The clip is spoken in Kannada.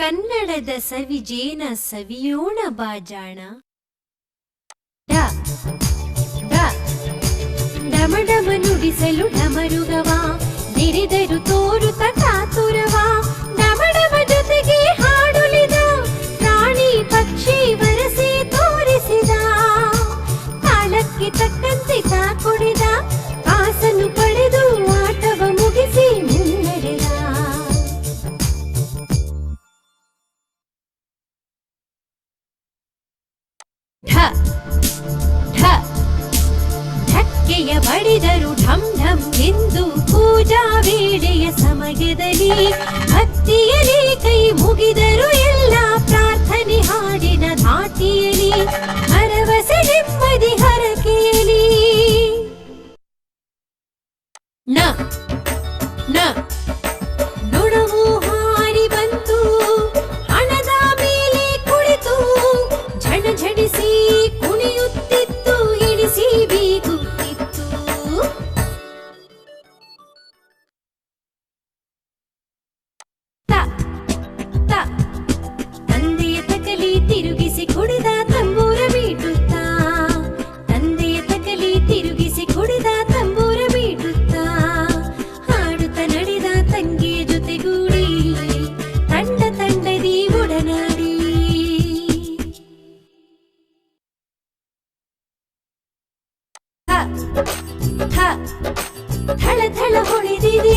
ಕನ್ನಡದ ಸವಿಜೇನ ಸವಿಯೋಣ ಬಾಜಾಣ ಡ ಢ ಡಮ ಡಮ ನುಡಿಸಲು ಡಮರುಗವಾ ದಿರಿದರು ತೋರುತ್ತ ಢ ಢ ಠಕ್ಕೆಯ ಬಡಿದರು ಢಂ ಢಂ ಎಂದು ಪೂಜಾ ವೇಳೆಯ ಸಮಯದಲ್ಲಿ ಭಕ್ತಿಯಲ್ಲಿ ಕೈ ಮುಗಿದರು ಎಲ್ಲ ಪ್ರಾರ್ಥನೆ ಹಾಡಿನ ಧಾಟಿಯಲ್ಲಿ ಭರವಸೆ ನೆಮ್ಮದಿ ಹರಕೆಯಲ್ಲಿ. ನ ನ. ಥಳ ಥಳ ಹೊಳೆದಿದೆ